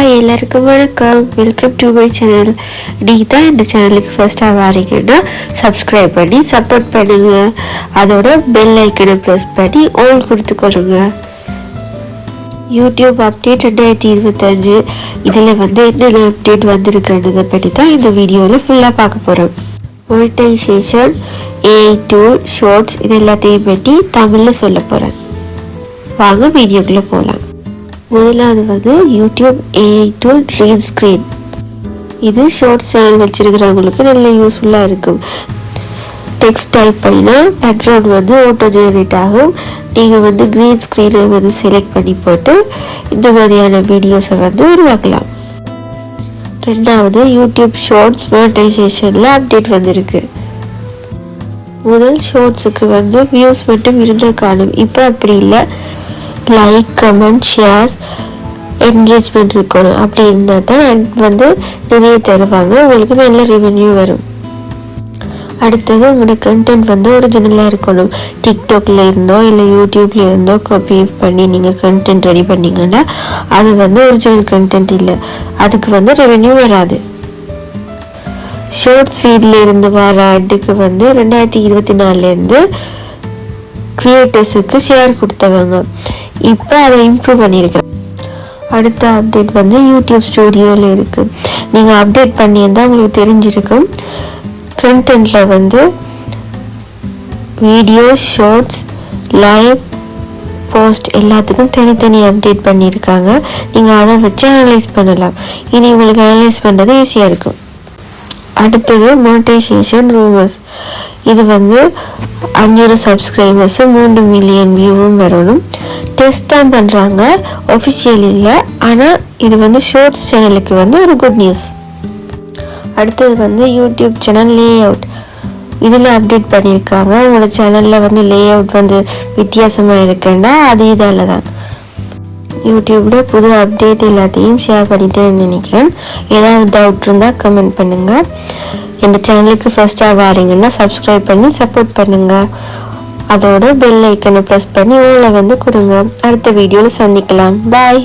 Hi எல்லாருக்கும் வணக்கம் welcome to my channel நீங்கள் தான் இந்த சேனலுக்கு ஃபஸ்ட்டாக வாரீங்கன்னா சப்ஸ்கிரைப் பண்ணி சப்போர்ட் பண்ணுங்க அதோட பெல் ஐக்கனை ப்ரெஸ் பண்ணி ஆல் கொடுத்துக்கொள்ளுங்க யூடியூப் அப்டேட் ரெண்டாயிரத்தி இருபத்தஞ்சு இதில் வந்து என்னென்ன அப்டேட் வந்திருக்குன்றதை பற்றி தான் இந்த வீடியோவில் ஃபுல்லாக பார்க்க போகிறோம் மோனிட்டைசேஷன் ஏஐ டூல் ஷார்ட்ஸ் இது எல்லாத்தையும் பற்றி தமிழில் சொல்ல போகிறேன் வாங்க வீடியோக்குள்ளே போகலாம் முதலாவது வந்து YouTube AI tool dream screen இது ஷார்ட்ஸ் சேனல் வச்சிருக்கிறவங்களுக்கு நல்ல யூஸ்ஃபுல்லாக இருக்கும். டெக்ஸ்ட் டைப் பண்ணினா பேக்ரவுண்ட் வந்து ஆட்டோ ஜெனரேட் ஆகும். நீங்கள் வந்து க்ரீன் ஸ்க்ரீனை வந்து செலக்ட் பண்ணி போட்டு இந்த மாதிரியான வீடியோஸை வந்து உருவாக்கலாம். ரெண்டாவது யூடியூப் ஷார்ட்ஸ் மானிட்டைசேஷனில் அப்டேட் வந்திருக்கு. முதல் ஷார்ட்ஸுக்கு வந்து வியூஸ் மட்டும் இருந்தால் காணும் இப்போ அப்படி இல்லை. லைக் கமெண்ட் ஷேர்ஸ் என்கேஜ்மெண்ட் இருக்கணும். அப்படி இருந்தால் தான் வந்து நிறைய தருவாங்க. உங்களுக்கு நல்ல ரெவென்யூ வரும். அடுத்தது உங்களோட கண்டென்ட் வந்து ஒரிஜினலாக இருக்கணும். டிக்டாக்ல இருந்தோ இல்லை யூடியூப்ல இருந்தோ காப்பி பண்ணி நீங்கள் கண்டென்ட் ரெடி பண்ணிங்கன்னா அது வந்து ஒரிஜினல் கண்டென்ட் இல்லை. அதுக்கு வந்து ரெவென்யூ வராது. ஷோர்ட்ஸ் ஃபீல்டில் இருந்து வர ஆட்டுக்கு வந்து ரெண்டாயிரத்தி இருபத்தி நாலுலேருந்து க்ரியேட்டர்ஸுக்கு ஷேர் கொடுத்தவங்க. இப்போ அதை இம்ப்ரூவ் பண்ணியிருக்கிறேன். அடுத்த அப்டேட் வந்து யூடியூப் ஸ்டூடியோவில் இருக்குது நீங்கள் அப்டேட் பண்ணியிருந்தால் உங்களுக்கு தெரிஞ்சிருக்கும். கண்டென்ட்டில் வந்து வீடியோ ஷார்ட்ஸ் லைவ் போஸ்ட் எல்லாத்துக்கும் தனித்தனி அப்டேட் பண்ணியிருக்காங்க. நீங்கள் அதை வச்சு அனலைஸ் பண்ணலாம். இனி உங்களுக்கு அனலைஸ் பண்ணுறது ஈஸியாக இருக்கும். அடுத்தது மோட்டிவேஷன் ரூமர்ஸ் இது வந்து அஞ்சூறு சப்ஸ்கிரைபர்ஸு மூன்று மில்லியன் வியூவும் வரணும். டெஸ்ட் தான் பண்ணுறாங்க ஒஃபிஷியல் இல்லை. ஆனால் இது வந்து ஷோர்ட்ஸ் சேனலுக்கு வந்து ஒரு குட் நியூஸ் அடுத்தது வந்து யூடியூப் சேனல் லே அவுட் இதில் அப்டேட் பண்ணியிருக்காங்க. உங்களோட சேனலில் வந்து லே அவுட் வந்து வித்தியாசமாக இருக்குன்னா அது இதால் தான் யூடியூப்பில் புது அப்டேட் எல்லாத்தையும் ஷேர் பண்ணிட்டேன்னு நினைக்கிறேன். ஏதாவது டவுட் இருந்தால் கமெண்ட் பண்ணுங்கள் இந்த சேனலுக்கு ஃபஸ்ட்டாக வாரீங்கன்னா சப்ஸ்கிரைப் பண்ணி சப்போர்ட் பண்ணுங்கள் அதோட பெல் ஐக்கனை ப்ரெஸ் பண்ணி உள்ள வந்து கொடுங்க. அடுத்த வீடியோவில் சந்திக்கலாம். பாய்